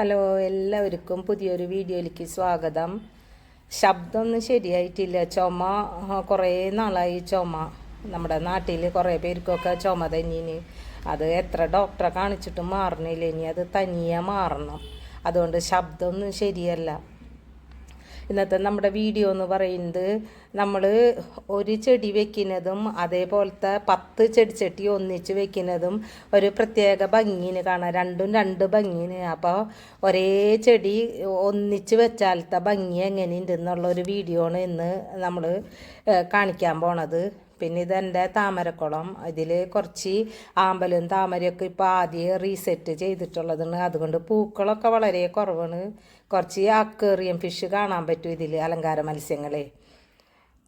Hello എല്ലാവർക്കും പുതിയൊരു വീഡിയോയിലേക്ക് സ്വാഗതം. ശബ്ദമൊന്നും ശരിയായിട്ടില്ല. ചുമ കുറേ നാളായി ചുമ. നമ്മുടെ നാട്ടിൽ കുറേ പേർക്കൊക്കെ ചുമ തന്നീന് അത് എത്ര ഡോക്ടറെ കാണിച്ചിട്ടും മാറണില്ല. ഇനി അത് തനിയെ മാറണം. അതുകൊണ്ട് ശബ്ദമൊന്നും ശരിയല്ല. ഇന്നത്തെ നമ്മുടെ വീഡിയോ എന്ന് പറയുന്നത് നമ്മൾ ഒരു ചെടി വെക്കുന്നതും അതേപോലത്തെ പത്ത് ചെടിച്ചട്ടി ഒന്നിച്ച് വെക്കുന്നതും ഒരു പ്രത്യേക ഭംഗിന് കാണാം. രണ്ടും രണ്ട് ഭംഗിന് അപ്പോൾ ഒരേ ചെടി ഒന്നിച്ച് വെച്ചാലത്തെ ഭംഗി എങ്ങനെയുണ്ട് എന്നുള്ളൊരു വീഡിയോ ആണ് ഇന്ന് നമ്മൾ കാണിക്കാൻ പോണത്. പിന്നെ ഇതെന്റെ താമരക്കുളം. ഇതിൽ കുറച്ച് ആമ്പലും താമരയൊക്കെ ഇപ്പോൾ ആദ്യം റീസെറ്റ് ചെയ്തിട്ടുള്ളതാണ്. അതുകൊണ്ട് പൂക്കളൊക്കെ വളരെ കുറവാണ്. കുറച്ച് അക്വേറിയം ഫിഷ് കാണാൻ പറ്റും ഇതിൽ അലങ്കാര മത്സ്യങ്ങളെ.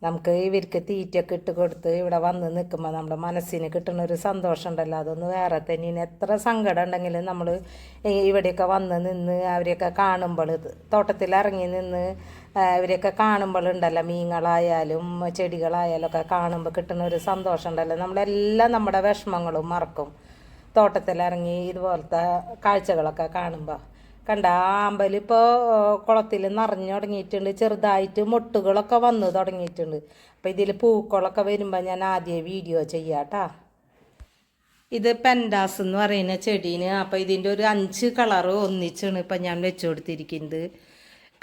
നമുക്ക് ഇവർക്ക് തീറ്റയൊക്കെ ഇട്ട് കൊടുത്ത് ഇവിടെ വന്ന് നിൽക്കുമ്പോൾ നമ്മുടെ മനസ്സിന് കിട്ടുന്ന ഒരു സന്തോഷം ഉണ്ടല്ലോ അതൊന്ന് വേറെ തന്നെയാണ് എത്ര സങ്കടം ഉണ്ടെങ്കിലും നമ്മൾ ഇവിടെയൊക്കെ വന്ന് നിന്ന് അവരെയൊക്കെ കാണുമ്പോൾ തോട്ടത്തിൽ ഇറങ്ങി നിന്ന് ഇവരെയൊക്കെ ഇവരെയൊക്കെ കാണുമ്പോഴുണ്ടല്ലോ മീനുകളായാലും ചെടികളായാലും ഒക്കെ കാണുമ്പോൾ കിട്ടുന്ന ഒരു സന്തോഷം ഉണ്ടല്ലോ നമ്മളെല്ലാം നമ്മുടെ വിഷമങ്ങളും മറക്കും. തോട്ടത്തിലിറങ്ങി ഇതുപോലത്തെ കാഴ്ചകളൊക്കെ കാണുമ്പോൾ കണ്ട ആമ്പൽ ഇപ്പോൾ കുളത്തിൽ നിറഞ്ഞു തുടങ്ങിയിട്ടുണ്ട്. ചെറുതായിട്ട് മൊട്ടുകളൊക്കെ വന്നു തുടങ്ങിയിട്ടുണ്ട്. അപ്പോൾ ഇതിൽ പൂക്കളൊക്കെ വരുമ്പോൾ ഞാൻ ആദ്യം വീഡിയോ ചെയ്യാട്ടാ. ഇത് പെൻഡാസ് എന്ന് പറയുന്ന ചെടീന്. അപ്പോൾ ഇതിന്റെ ഒരു അഞ്ച് കളറ് ഒന്നിച്ചാണ് ഇപ്പം ഞാൻ വെച്ചു കൊടുത്തിരിക്കുന്നത്.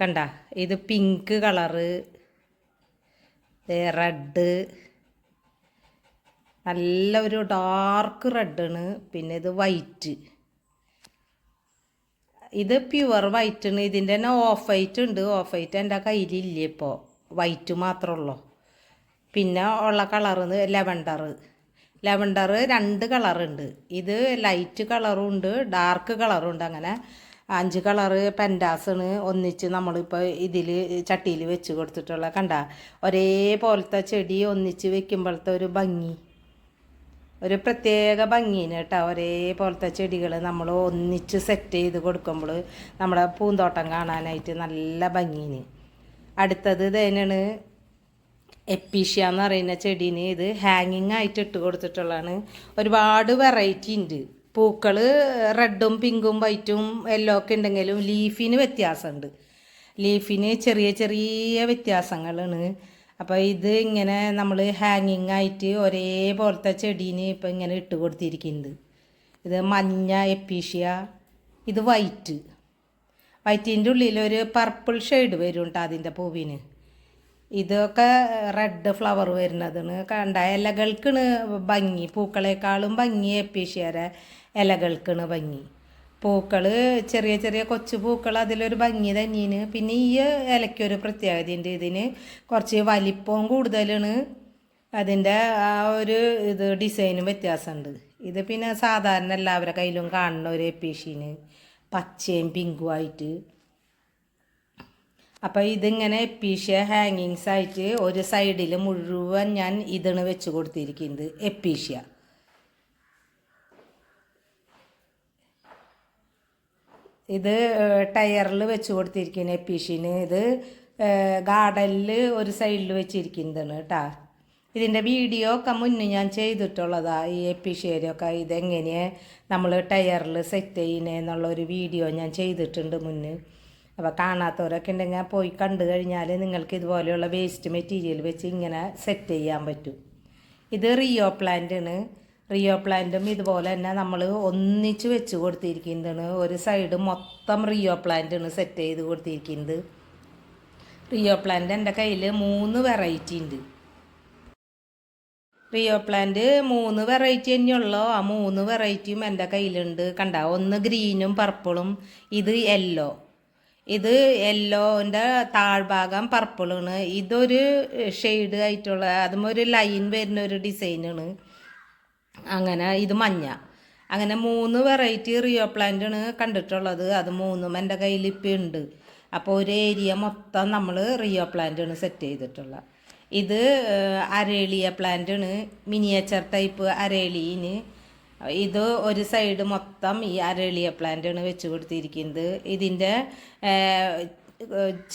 കണ്ട ഇത് പിങ്ക് കളറ് റെഡ്. നല്ല ഒരു ഡാർക്ക് റെഡാണ്. പിന്നെ ഇത് വൈറ്റ്. ഇത് പ്യുവർ വൈറ്റാണ് ഇതിന്റെ തന്നെ ഓഫ് വൈറ്റ് ഉണ്ട്. ഓഫ് വൈറ്റ് എന്റെ കയ്യിലില്ല ഇപ്പോൾ വൈറ്റ് മാത്രമേ പിന്നെ ഉള്ള കളറ് ലെവൻഡർ ലെവൻഡർ രണ്ട് കളറുണ്ട് ഇത് ലൈറ്റ് കളറും ഉണ്ട് ഡാർക്ക് കളറും ഉണ്ട് അങ്ങനെ. അഞ്ച് കളറ് പെൻഡാസാണ് ഒന്നിച്ച് നമ്മളിപ്പോൾ ഇതിൽ ചട്ടിയിൽ വെച്ച് കൊടുത്തിട്ടുള്ള കണ്ട? ഒരേപോലത്തെ ചെടി ഒന്നിച്ച് വെക്കുമ്പോഴത്തെ ഒരു ഭംഗി. ഒരു പ്രത്യേക ഭംഗിന് കേട്ടോ. ഒരേപോലത്തെ ചെടികൾ നമ്മൾ ഒന്നിച്ച് സെറ്റ് ചെയ്ത് കൊടുക്കുമ്പോൾ നമ്മുടെ പൂന്തോട്ടം കാണാനായിട്ട് നല്ല ഭംഗിന് അടുത്തത് തന്നെയാണ് എപ്പീഷ്യ എന്ന് പറയുന്ന ചെടീന്. ഇത് ഹാങ്ങിങ് ആയിട്ട് ഇട്ട് കൊടുത്തിട്ടുള്ളതാണ്. ഒരുപാട് വെറൈറ്റി ഉണ്ട് പൂക്കൾ റെഡും പിങ്കും വൈറ്റും യെല്ലോ ഒക്കെ ഉണ്ടെങ്കിലും ലീഫിന് വ്യത്യാസമുണ്ട് ലീഫിന് ചെറിയ ചെറിയ വ്യത്യാസങ്ങളാണ്. അപ്പോൾ ഇത് ഇങ്ങനെ നമ്മൾ ഹാങ്ങിങ് ആയിട്ട് ഒരേപോലത്തെ ചെടീന് ഇപ്പം ഇങ്ങനെ ഇട്ട് കൊടുത്തിരിക്കുന്നത് ഇത് മഞ്ഞ എപ്പീഷ്യ ഇത് വൈറ്റ് വൈറ്റിന്റെ ഉള്ളിലൊരു പർപ്പിൾ ഷെയ്ഡ് വരും കേട്ടോ അതിന്റെ പൂവിന്. ഇതൊക്കെ റെഡ് ഫ്ലവർ വരുന്നതാണ്. കണ്ട ഇലകൾക്കാണ് ഭംഗി. പൂക്കളെക്കാളും ഭംഗി എപ്പീഷ്യരെ ഇലകൾക്കാണ് ഭംഗി. പൂക്കൾ ചെറിയ ചെറിയ കൊച്ചു പൂക്കൾ അതിലൊരു ഭംഗി തന്നെയാണ് പിന്നെ ഈ ഇലയ്ക്കൊരു പ്രത്യേകതയുണ്ട് ഇതിന്. കുറച്ച് വലിപ്പവും കൂടുതലാണ്. അതിന്റെ ആ ഒരു ഇത് ഡിസൈനും വ്യത്യാസമുണ്ട് ഇത് പിന്നെ സാധാരണ എല്ലാവരുടെ കയ്യിലും കാണുന്ന ഒരു എപ്പീഷീന് പച്ചയും പിങ്കും ആയിട്ട്. അപ്പോൾ ഇതിങ്ങനെ എപ്പീഷ്യ ഹാങ്ങിങ്സ് ആയിട്ട് ഒരു സൈഡിൽ മുഴുവൻ ഞാൻ ഇതിന് വെച്ച് കൊടുത്തിരിക്കുന്നത് എപ്പീഷ്യ ഇത് ടയറിൽ വെച്ച് കൊടുത്തിരിക്കുന്ന എപ്പീഷീന്. ഇത് ഗാർഡനിൽ ഒരു സൈഡിൽ വെച്ചിരിക്കുന്നതാണ് കേട്ടോ ഇതിന്റെ വീഡിയോ ഒക്കെ മുന്നേ ഞാൻ ചെയ്തിട്ടുള്ളതാണ് ഈ എപ്പിഷേരിയൊക്കെ. ഇതെങ്ങനെ നമ്മൾ ടയറിൽ സെറ്റ് ചെയ്യുന്നത് എന്നുള്ള ഒരു വീഡിയോ ഞാൻ ചെയ്തിട്ടുണ്ട് മുന്നേ. അപ്പോൾ കാണാത്തവരൊക്കെ ഉണ്ടെങ്കിൽ പോയി കണ്ടു കഴിഞ്ഞാൽ നിങ്ങൾക്ക് ഇതുപോലെയുള്ള വേസ്റ്റ് മെറ്റീരിയൽ വെച്ച് ഇങ്ങനെ സെറ്റ് ചെയ്യാൻ പറ്റും. ഇത് റിയോ പ്ലാന്റാണ് റിയോ പ്ലാന്റും ഇതുപോലെ തന്നെ നമ്മൾ ഒന്നിച്ച് വെച്ച് കൊടുത്തിരിക്കുന്നതാണ്. ഒരു സൈഡ് മൊത്തം റിയോ പ്ലാന്റാണ് സെറ്റ് ചെയ്ത് കൊടുത്തിരിക്കുന്നത്. റിയോ പ്ലാന്റ് എന്റെ കയ്യിൽ മൂന്ന് വെറൈറ്റി ഉണ്ട്. റിയോ പ്ലാന്റ് മൂന്ന് വെറൈറ്റി തന്നെയുള്ളൂ ആ മൂന്ന് വെറൈറ്റിയും എന്റെ കയ്യിലുണ്ട്. കണ്ട ഒന്ന് ഗ്രീനും പർപ്പിളും ഇത് യെല്ലോ ഇത് യെല്ലോന്റെ താഴ്ഭാഗം പർപ്പിളാണ് ഇതൊരു ഷെയ്ഡ് ആയിട്ടുള്ള അതും ഒരു ലൈൻ വരുന്ന ഒരു ഡിസൈനാണ് അങ്ങനെ ഇത് മഞ്ഞ. അങ്ങനെ മൂന്ന് വെറൈറ്റി റിയോ പ്ലാന്റാണ് കണ്ടിട്ടുള്ളത്. അത് മൂന്നും എന്റെ കയ്യിൽ ഇപ്പം ഉണ്ട് അപ്പോൾ ഒരു ഏരിയ മൊത്തം നമ്മൾ റിയോ പ്ലാന്റാണ് സെറ്റ് ചെയ്തിട്ടുള്ളത് ഇത് അരേളിയ പ്ലാന്റ് പ്ലാന്റാണ് മിനിയേച്ചർ ടൈപ്പ് അരേലിന് ഇത് ഒരു സൈഡ് മൊത്തം ഈ അരളിയ പ്ലാന്റാണ് വെച്ച് കൊടുത്തിരിക്കുന്നത്. ഇതിന്റെ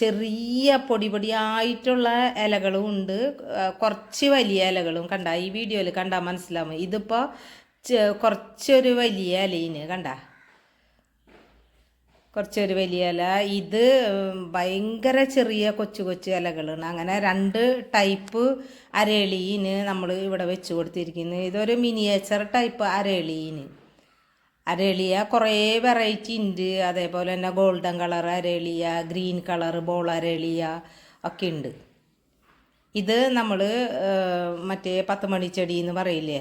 ചെറിയ പൊടി പൊടിയായിട്ടുള്ള ഇലകളും ഉണ്ട്. കുറച്ച് വലിയ ഇലകളും കണ്ട ഈ വീഡിയോയിൽ കണ്ടാൽ മനസ്സിലാവും ഇതിപ്പോൾ കുറച്ചൊരു വലിയ ഇലയിന് കണ്ട? കുറച്ചൊരു വലിയ ഇല. ഇത് ഭയങ്കര ചെറിയ കൊച്ചു കൊച്ചു ഇലകളാണ്. അങ്ങനെ രണ്ട് ടൈപ്പ് അരളീന് നമ്മൾ ഇവിടെ വെച്ച് കൊടുത്തിരിക്കുന്നത് ഇതൊരു മിനിയേച്ചർ ടൈപ്പ് അരളീന് അരളിയ കുറേ വെറൈറ്റി ഉണ്ട് അതേപോലെ തന്നെ golden colour aralia green colour ball aralia ഒക്കെ ഉണ്ട് ഇത് നമ്മൾ മറ്റേ പത്ത് ചെടി എന്ന് പറയില്ലേ?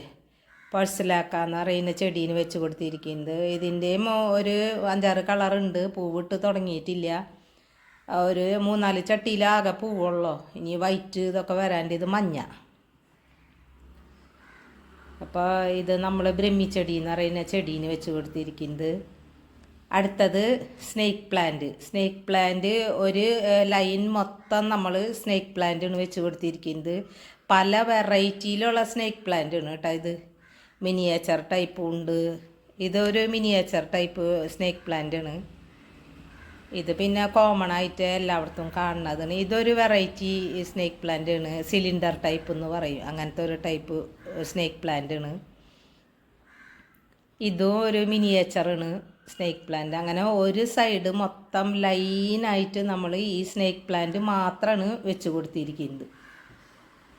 പഴ്സലാക്കാന്ന് പറയുന്ന ചെടീന് വെച്ച് കൊടുത്തിരിക്കുന്നത്. ഇതിന്റെയും ഒരു അഞ്ചാറ് കളറുണ്ട് പൂവിട്ട് തുടങ്ങിയിട്ടില്ല. ഒരു മൂന്നാൽ ചട്ടിയിലാകെ പൂവുള്ളോ. ഇനി വൈറ്റ് ഇതൊക്കെ വരാണ്ട് ഇത് മഞ്ഞ. അപ്പോൾ ഇത് നമ്മൾ ബ്രഹ്മിച്ചെടി എന്ന് പറയുന്ന ചെടീന് വെച്ച് കൊടുത്തിരിക്കുന്നത്. അടുത്തത് സ്നേക്ക് പ്ലാന്റ്. സ്നേക്ക് പ്ലാന്റ് ഒരു ലൈൻ മൊത്തം നമ്മൾ സ്നേക്ക് പ്ലാന്റാണ് വെച്ച് കൊടുത്തിരിക്കുന്നത്. പല വെറൈറ്റിയിലുള്ള സ്നേക്ക് പ്ലാന്റ് ആണ് കേട്ടോ ഇത്. മിനിയേച്ചർ ടൈപ്പ് ഉണ്ട്. ഇതൊരു മിനിയേച്ചർ ടൈപ്പ് സ്നേക്ക് പ്ലാന്റ് ആണ് ഇത് പിന്നെ കോമൺ ആയിട്ട് എല്ലായിടത്തും കാണുന്നതാണ്. ഇതൊരു വെറൈറ്റി സ്നേക്ക് പ്ലാന്റ് ആണ് സിലിണ്ടർ ടൈപ്പ് എന്ന് പറയും. അങ്ങനത്തെ ഒരു ടൈപ്പ് സ്നേക്ക് പ്ലാന്റ് ആണ്. ഇതും ഒരു മിനിയേച്ചറാണ് സ്നേക്ക് പ്ലാന്റ് അങ്ങനെ ഒരു സൈഡ് മൊത്തം ലൈനായിട്ട് നമ്മൾ ഈ സ്നേക്ക് പ്ലാന്റ് മാത്രമാണ് വെച്ച് കൊടുത്തിരിക്കുന്നത്.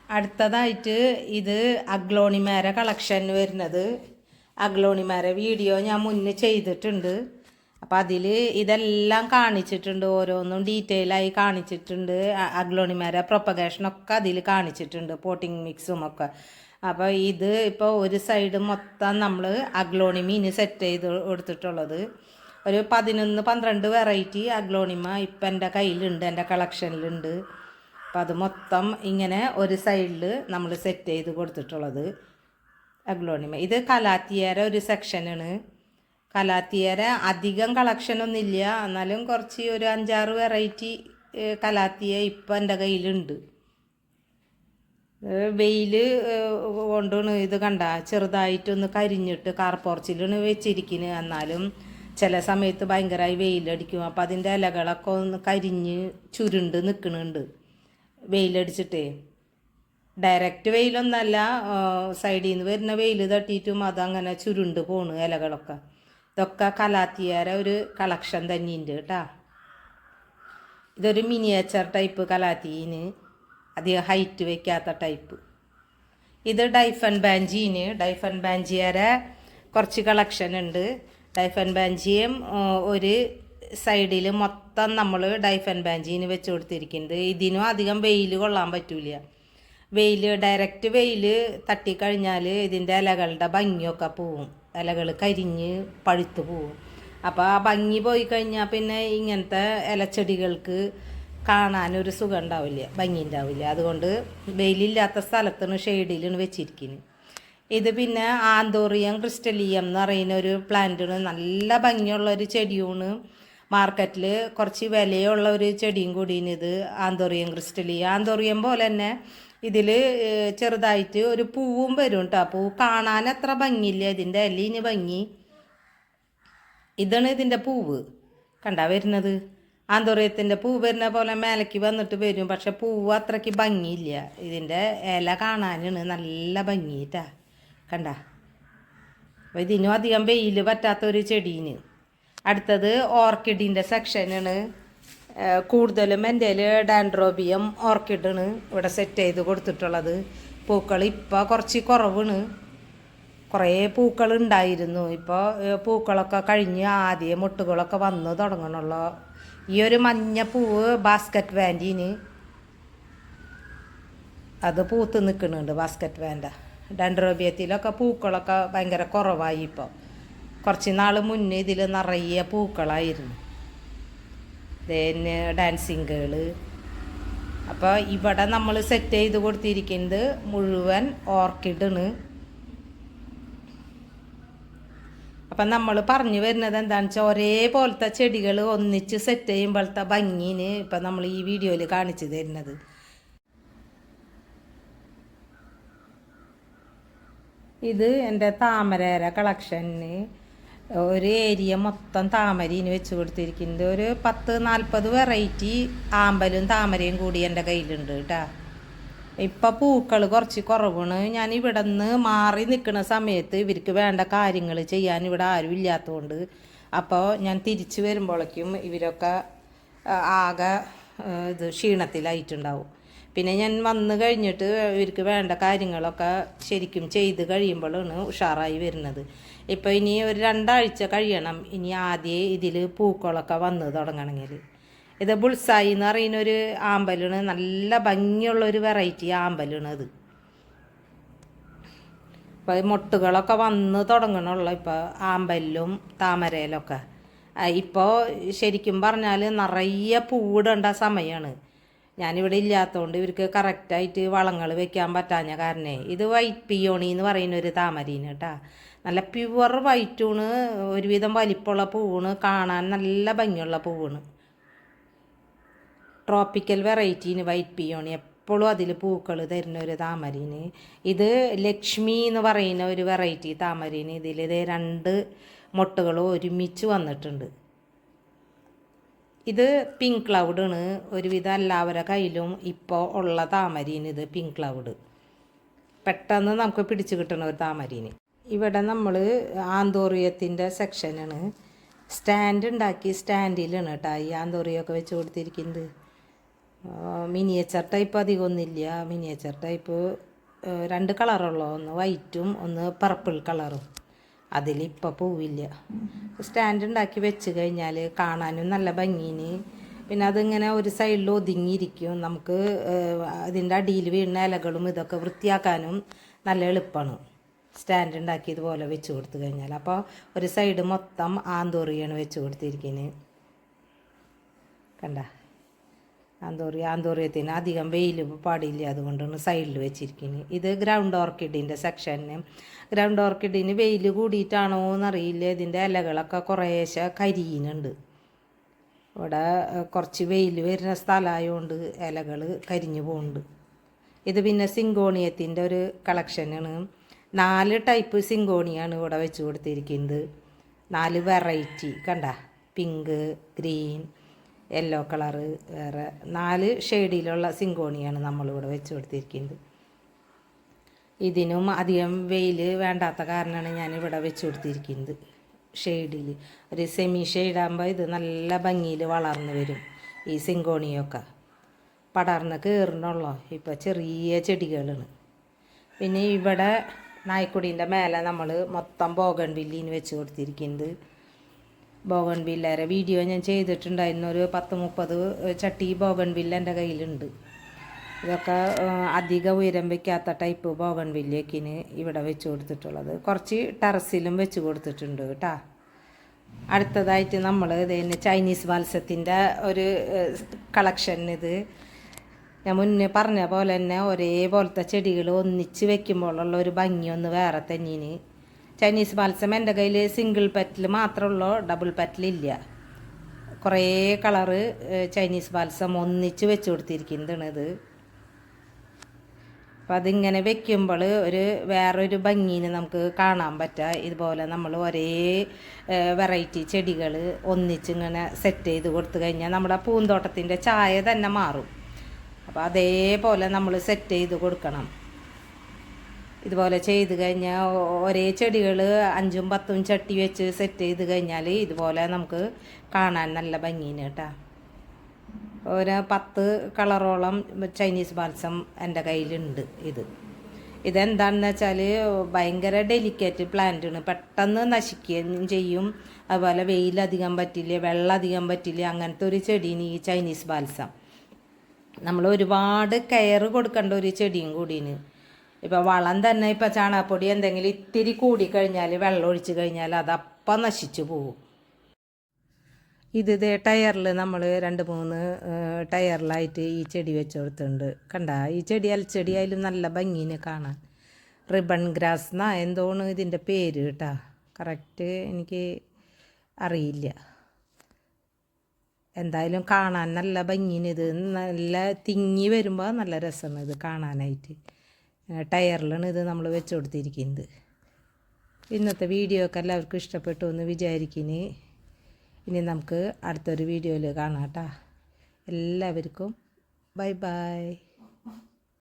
അടുത്തതായിട്ട് ഇത് അഗ്ലോണിമാര കളക്ഷൻ വരുന്നത്. അഗ്ലോണിമാര വീഡിയോ ഞാൻ മുന്നേ ചെയ്തിട്ടുണ്ട്. അപ്പോൾ അതിൽ ഇതെല്ലാം കാണിച്ചിട്ടുണ്ട് ഓരോന്നും ഡീറ്റെയിൽ ആയി കാണിച്ചിട്ടുണ്ട്. അഗ്ലോണിമാര പ്രൊപ്പഗേഷനൊക്കെ അതിൽ കാണിച്ചിട്ടുണ്ട് പോട്ടിംഗ് മിക്സും ഒക്കെ. അപ്പോൾ ഇത് ഇപ്പോൾ ഒരു സൈഡ് മൊത്തം നമ്മൾ അഗ്ലോണിമീന് സെറ്റ് ചെയ്ത് കൊടുത്തിട്ടുള്ളത്. ഒരു പതിനൊന്ന് പന്ത്രണ്ട് വെറൈറ്റി അഗ്ലോണിമ ഇപ്പം എന്റെ കയ്യിലുണ്ട് എന്റെ കളക്ഷനിലുണ്ട് അപ്പം അത് മൊത്തം ഇങ്ങനെ ഒരു സൈഡിൽ നമ്മൾ സെറ്റ് ചെയ്ത് കൊടുത്തിട്ടുള്ളത് അഗ്ലോണിമ. ഇത് കലാത്തിയേര ഒരു സെക്ഷനാണ് കലാത്തിയേര അധികം കളക്ഷനൊന്നും ഇല്ല എന്നാലും കുറച്ച് ഒരു അഞ്ചാറ് വെറൈറ്റി കലാത്തിയ ഇപ്പം എന്റെ കയ്യിലുണ്ട്. വെയിൽ കൊണ്ടാണ് ഇത് കണ്ട ചെറുതായിട്ടൊന്ന് കരിഞ്ഞിട്ട് കാർപോർച്ചിലാണ് വെച്ചിരിക്കുന്നത് എന്നാലും ചില സമയത്ത് ഭയങ്കരമായി വെയിലടിക്കും. അപ്പം അതിന്റെ ഇലകളൊക്കെ ഒന്ന് കരിഞ്ഞ് ചുരുണ്ട് നിൽക്കുന്നുണ്ട് വെയിലടിച്ചിട്ടേ. ഡയറക്റ്റ് വെയിലൊന്നല്ല സൈഡിൽ നിന്ന് വരുന്ന വെയിൽ തട്ടിയിട്ടും അതങ്ങനെ ചുരുണ്ട് പോണ് ഇലകളൊക്കെ. ഇതൊക്കെ കലാത്തിയാര ഒരു കളക്ഷൻ തന്നെയുണ്ട് കേട്ടോ. ഇതൊരു മിനിയേച്ചർ ടൈപ്പ് കലാത്തീന് അധികം ഹൈറ്റ് വയ്ക്കാത്ത ടൈപ്പ് ഇത് ഡൈഫൻ ബാഞ്ചീന് ഡൈഫൻ ബാഞ്ചിയരെ കുറച്ച് കളക്ഷൻ ഉണ്ട്. ഡൈഫൻ ബാഞ്ചിയും ഒരു സൈഡിൽ മൊത്തം നമ്മൾ ഡൈഫൻ ബാഞ്ചീന് വെച്ച് കൊടുത്തിരിക്കുന്നത് ഇതിനും അധികം വെയിൽ കൊള്ളാൻ പറ്റൂല. വെയിൽ ഡയറക്റ്റ് വെയിൽ തട്ടിക്കഴിഞ്ഞാൽ ഇതിന്റെ ഇലകളുടെ ഭംഗിയൊക്കെ പോവും. ഇലകൾ കരിഞ്ഞ് പഴുത്ത് പോവും. അപ്പോൾ ആ ഭംഗി പോയി കഴിഞ്ഞാൽ പിന്നെ ഇങ്ങനത്തെ ഇലച്ചെടികൾക്ക് കാണാനൊരു സുഖം ഉണ്ടാവില്ല ഭംഗി ഉണ്ടാവില്ല. അതുകൊണ്ട് വെയിലില്ലാത്ത സ്ഥലത്താണ് ഷെയ്ഡിലാണ് വെച്ചിരിക്കുന്നത് ഇത് പിന്നെ ആന്തോറിയം ക്രിസ്റ്റലിയം എന്ന് പറയുന്ന ഒരു പ്ലാന്റാണ്. നല്ല ഭംഗിയുള്ള ഒരു ചെടിയാണ്. മാർക്കറ്റിൽ കുറച്ച് വിലയുള്ള ഒരു ചെടിയും കൂടിയാണ് ഇത് ആന്തോറിയം ക്രിസ്റ്റലിയം. ആന്തോറിയം പോലെ തന്നെ ഇതിൽ ചെറുതായിട്ട് ഒരു പൂവും വരും കേട്ടോ പൂ കാണാൻ അത്ര ഭംഗിയില്ല. ഇതിന്റെ അല്ലിന് ഭംഗി. ഇതാണ് ഇതിന്റെ പൂവ്. കണ്ടാ വരുന്നത്? ആന്തോറിയത്തിന്റെ പൂ വരുന്ന പോലെ മേലയ്ക്ക് വന്നിട്ട് വരും. പക്ഷെ പൂവ് അത്രയ്ക്ക് ഭംഗിയില്ല. ഇതിന്റെ ഇല കാണാനാണ് നല്ല ഭംഗിട്ടാ കണ്ട? അപ്പോൾ ഇതിനും അധികം വെയിൽ പറ്റാത്ത ഒരു ചെടീന്. അടുത്തത് ഓർക്കിഡിന്റെ സെക്ഷനാണ്. കൂടുതലും എന്റെ ഡാൻഡ്രോബിയം ഓർക്കിഡാണ് ഇവിടെ സെറ്റ് ചെയ്ത് കൊടുത്തിട്ടുള്ളത്. പൂക്കൾ ഇപ്പോൾ കുറച്ച് കുറവാണ്. കുറേ പൂക്കൾ ഉണ്ടായിരുന്നു. ഇപ്പോൾ പൂക്കളൊക്കെ കഴിഞ്ഞ് ആദ്യം മുട്ടുകളൊക്കെ വന്ന് തുടങ്ങണുള്ളൂ. ഈ ഒരു മഞ്ഞ പൂവ് ബാസ്ക്കറ്റ് വാന്റീന് അത് പൂത്ത് നിൽക്കുന്നുണ്ട് ബാസ്ക്കറ്റ് വാൻഡ ഡൻഡ്രോബിയത്തിലൊക്കെ പൂക്കളൊക്കെ ഭയങ്കര കുറവായി ഇപ്പോൾ കുറച്ച് നാൾ മുന്നേ ഇതിൽ നിറയെ പൂക്കളായിരുന്നു. പിന്നെ ഡാൻസിങ് ഗേൾ അപ്പോൾ ഇവിടെ നമ്മൾ സെറ്റ് ചെയ്ത് കൊടുത്തിരിക്കുന്നത് മുഴുവൻ ഓർക്കിഡാണ് അപ്പം നമ്മൾ പറഞ്ഞു വരുന്നത് എന്താണെന്ന് വെച്ചാൽ ഒരേപോലത്തെ ചെടികൾ ഒന്നിച്ച് സെറ്റ് ചെയ്യുമ്പോഴത്തെ ഭംഗിന് ഇപ്പം നമ്മൾ ഈ വീഡിയോയിൽ കാണിച്ചു തരുന്നത്. ഇത് എന്റെ താമരേര കളക്ഷന്. ഒരു ഏരിയ മൊത്തം താമരയിന് വെച്ച് കൊടുത്തിരിക്കുന്നുണ്ട്. ഒരു പത്ത് നാൽപ്പത് വെറൈറ്റി ആമ്പലും താമരയും കൂടി എന്റെ കയ്യിലുണ്ട് കേട്ടോ. ഇപ്പം പൂക്കൾ കുറച്ച് കുറവാണ്. ഞാൻ ഇവിടെ നിന്ന് മാറി നിൽക്കുന്ന സമയത്ത് ഇവർക്ക് വേണ്ട കാര്യങ്ങൾ ചെയ്യാൻ ഇവിടെ ആരും ഇല്ലാത്തതുകൊണ്ട് അപ്പോൾ ഞാൻ തിരിച്ചു വരുമ്പോഴേക്കും ഇവരൊക്കെ ആകെ ഇത് ക്ഷീണത്തിലായിട്ടുണ്ടാവും. പിന്നെ ഞാൻ വന്നു കഴിഞ്ഞിട്ട് ഇവർക്ക് വേണ്ട കാര്യങ്ങളൊക്കെ ശരിക്കും ചെയ്ത് കഴിയുമ്പോഴാണ് ഉഷാറായി വരുന്നത്. ഇപ്പോൾ ഇനി ഒരു രണ്ടാഴ്ച കഴിയണം. ഇനി ആദ്യം ഇതിൽ പൂക്കളൊക്കെ വന്ന് തുടങ്ങണമെങ്കിൽ ഇത് ബുൾസായി എന്ന് പറയുന്ന ഒരു ആമ്പലാണ്. നല്ല ഭംഗിയുള്ള ഒരു വെറൈറ്റി ആമ്പലാണ് അത്. ഇപ്പോൾ മുട്ടുകളൊക്കെ വന്ന് തുടങ്ങണുള്ളൂ ഇപ്പോൾ ആമ്പലിലും താമരയിലൊക്കെ. ഇപ്പോൾ ശരിക്കും പറഞ്ഞാൽ നിറയെ പൂവിടേണ്ട സമയമാണ് ഞാനിവിടെ ഇല്ലാത്തതുകൊണ്ട് ഇവർക്ക് കറക്റ്റായിട്ട് വളങ്ങൾ വെക്കാൻ പറ്റാഞ്ഞ കാരണേ. ഇത് വൈറ്റ് പിയോണി എന്ന് പറയുന്ന ഒരു താമരീന് കേട്ടാ. നല്ല പ്യുവർ വൈറ്റൂണ് ഒരുവിധം വലിപ്പമുള്ള പൂവാണ്. കാണാൻ നല്ല ഭംഗിയുള്ള പൂവാണ്. ട്രോപ്പിക്കൽ വെറൈറ്റീന് വൈറ്റ് പിയോണി എപ്പോഴും അതിൽ പൂക്കൾ തരുന്ന ഒരു താമരീന്. ഇത് ലക്ഷ്മി എന്ന് പറയുന്ന ഒരു വെറൈറ്റി താമരീന്. ഇതിൽ ഇത് രണ്ട് മുട്ടകൾ ഒരുമിച്ച് വന്നിട്ടുണ്ട്. ഇത് പിങ്ക് ക്ലൗഡാണ് ഒരുവിധം എല്ലാവരുടെ കയ്യിലും ഇപ്പോൾ ഉള്ള താമരീന് ഇത് പിങ്ക് ക്ലൗഡ് പെട്ടെന്ന് നമുക്ക് പിടിച്ചു കിട്ടണ ഒരു താമരീന്. ഇവിടെ നമ്മൾ ആന്തോറിയത്തിന്റെ സെക്ഷനാണ് സ്റ്റാൻഡ് ഉണ്ടാക്കി സ്റ്റാൻഡിലാണ് കേട്ടോ ഈ ആന്തോറിയൊക്കെ വെച്ച് കൊടുത്തിരിക്കുന്നത്. മിനിയേച്ചർ ടൈപ്പ് അധികമൊന്നുമില്ല മിനിയേച്ചർ ടൈപ്പ് രണ്ട് കളറുള്ള ഒന്ന് വൈറ്റും ഒന്ന് പർപ്പിൾ കളറും അതിലിപ്പോൾ പൂവില്ല. സ്റ്റാൻഡ് ഉണ്ടാക്കി വെച്ച് കഴിഞ്ഞാൽ കാണാനും നല്ല ഭംഗിന് പിന്നെ അതിങ്ങനെ ഒരു സൈഡിൽ ഒതുങ്ങിയിരിക്കും. നമുക്ക് അതിന്റെ അടിയിൽ വീണ ഇലകളും ഇതൊക്കെ വൃത്തിയാക്കാനും നല്ല എളുപ്പമാണ് സ്റ്റാൻഡ് ഉണ്ടാക്കി ഇതുപോലെ വെച്ച് കൊടുത്തു കഴിഞ്ഞാൽ അപ്പോൾ ഒരു സൈഡ് മൊത്തം ആന്തോറിയാണ് വെച്ച് കൊടുത്തിരിക്കുന്നത് കണ്ട? ആന്തോറി ആന്തോറിയത്തിന് അധികം വെയിൽ പാടില്ല അതുകൊണ്ടാണ് സൈഡിൽ വെച്ചിരിക്കുന്നത് ഇത് ഗ്രൗണ്ട് ഓർക്കിഡിന്റെ സെക്ഷന് ഗ്രൗണ്ട് ഓർക്കിഡിന് വെയിൽ കൂടിയിട്ടാണോ എന്നറിയില്ല. ഇതിന്റെ ഇലകളൊക്കെ കുറേശ്ശെ കരിയുന്നുണ്ട്. ഇവിടെ കുറച്ച് വെയിൽ വരുന്ന സ്ഥലമായതുകൊണ്ട് ഇലകൾ കരിഞ്ഞു പോകുന്നുണ്ട് ഇത് പിന്നെ സിങ്കോണിയത്തിന്റെ ഒരു കളക്ഷനാണ് നാല് ടൈപ്പ് സിങ്കോണിയാണ് ഇവിടെ വെച്ച് കൊടുത്തിരിക്കുന്നത്. നാല് വെറൈറ്റി കണ്ട? പിങ്ക് ഗ്രീൻ യെല്ലോ കളറ് വേറെ നാല് ഷെയ്ഡിലുള്ള സിങ്കോണിയാണ് നമ്മളിവിടെ വെച്ച് കൊടുത്തിരിക്കുന്നത്. ഇതിനും അധികം വെയിൽ വേണ്ടാത്ത കാരണമാണ് ഞാൻ ഇവിടെ വെച്ച് കൊടുത്തിരിക്കുന്നത് ഷെയ്ഡിൽ ഒരു സെമി ഷെയ്ഡാകുമ്പോൾ ഇത് നല്ല ഭംഗിയിൽ വളർന്നു വരും ഈ സിങ്കോണിയൊക്കെ. പടർന്ന് കയറണുള്ളൂ ഇപ്പോൾ ചെറിയ ചെടികളാണ്. പിന്നെ ഇവിടെ നായ്ക്കുടീന്റെ മേലെ നമ്മൾ മൊത്തം ബോഗൺ വില്ലിന് വെച്ച് കൊടുത്തിരിക്കുന്നത്. ബോഗൺ വില്ലേരെ വീഡിയോ ഞാൻ ചെയ്തിട്ടുണ്ടായിരുന്നു. ഒരു പത്ത് മുപ്പത് ചട്ടി ബോഗൺ വില്ല എന്റെ കയ്യിലുണ്ട്. ഇതൊക്കെ അധികം ഉയരം വെക്കാത്ത ടൈപ്പ് ബോഗൺ വില്ലേക്കിന് ഇവിടെ വെച്ച് കൊടുത്തിട്ടുള്ളത്. കുറച്ച് ടെറസിലും വെച്ച് കൊടുത്തിട്ടുണ്ട് കേട്ടോ. അടുത്തതായിട്ട് നമ്മൾ ഇതിന് ചൈനീസ് മത്സ്യത്തിന്റെ ഒരു കളക്ഷൻ ഇത്. ഞാൻ മുന്നേ പറഞ്ഞ പോലെ തന്നെ ഒരേപോലത്തെ ചെടികൾ ഒന്നിച്ച് വെക്കുമ്പോഴുള്ള ഒരു ഭംഗിയൊന്ന് വേറെ തന്നെയാണ്. ചൈനീസ് മത്സ്യം എന്റെ കയ്യിൽ സിംഗിൾ പെറ്റിൽ മാത്രമുള്ളൂ ഡബിൾ പെറ്റിലില്ല കുറേ കളറ് ചൈനീസ് മത്സ്യം ഒന്നിച്ച് വെച്ച് കൊടുത്തിരിക്കുന്നതാണ് ഇത്. അപ്പം അതിങ്ങനെ വെക്കുമ്പോൾ ഒരു വേറൊരു ഭംഗിന് നമുക്ക് കാണാൻ പറ്റുക ഇതുപോലെ നമ്മൾ ഒരേ വെറൈറ്റി ചെടികൾ ഒന്നിച്ചിങ്ങനെ സെറ്റ് ചെയ്ത് കൊടുത്തു കഴിഞ്ഞാൽ നമ്മുടെ പൂന്തോട്ടത്തിന്റെ ചായ തന്നെ മാറും. അപ്പോൾ അതേപോലെ നമ്മൾ സെറ്റ് ചെയ്ത് കൊടുക്കണം. ഇതുപോലെ ചെയ്ത് കഴിഞ്ഞാൽ ഒരേ ചെടികൾ അഞ്ചും പത്തും ചട്ടി വെച്ച് സെറ്റ് ചെയ്ത് കഴിഞ്ഞാൽ ഇതുപോലെ നമുക്ക് കാണാൻ നല്ല ഭംഗിയാണ് കേട്ടോ. ഒരു പത്ത് കളറോളം ചൈനീസ് ബാൽസം എന്റെ കയ്യിലുണ്ട് ഇത്. ഇതെന്താണെന്ന് വെച്ചാൽ ഭയങ്കര ഡെലിക്കേറ്റ് പ്ലാന്റാണ് പെട്ടെന്ന് നശിക്കുകയും ചെയ്യും. അതുപോലെ വെയിലധികം പറ്റില്ല വെള്ളം അധികം പറ്റില്ല അങ്ങനത്തെ ഒരു ചെടിയാണ് ഈ ചൈനീസ് ബാൽസം നമ്മൾ ഒരുപാട് കെയർ കൊടുക്കേണ്ട ഒരു ചെടിയും കൂടിയാണ്. ഇപ്പം വളം തന്നെ ഇപ്പം ചാണകപ്പൊടി എന്തെങ്കിലും ഇത്തിരി കൂടിക്കഴിഞ്ഞാൽ വെള്ളം ഒഴിച്ച് കഴിഞ്ഞാൽ അതപ്പം നശിച്ചു പോകും ഇത് ഇതേ ടയറിൽ നമ്മൾ രണ്ട് മൂന്ന് ടയറിലായിട്ട് ഈ ചെടി വെച്ച് കൊടുത്തിട്ടുണ്ട് കണ്ട? ഈ ചെടി അൽച്ചെടി ആയാലും നല്ല ഭംഗിന് കാണാൻ. റിബൺ ഗ്രാസ് എന്നാ എന്തോന്ന് ഇതിന്റെ പേര് കേട്ടാ? കറക്റ്റ് എനിക്ക് അറിയില്ല. എന്തായാലും കാണാൻ നല്ല ഭംഗിന് ഇത് നല്ല തിങ്ങി വരുമ്പോൾ നല്ല രസമാണ് ഇത് കാണാനായിട്ട്. ടയറിലാണ് ഇത് നമ്മൾ വെച്ച് കൊടുത്തിരിക്കുന്നത്. ഇന്നത്തെ വീഡിയോ ഒക്കെ എല്ലാവർക്കും ഇഷ്ടപ്പെട്ടു എന്ന് വിചാരിക്കുന്നു. ഇനി നമുക്ക് അടുത്തൊരു വീഡിയോയിൽ കാണാം കേട്ടോ. എല്ലാവർക്കും ബൈ ബൈ.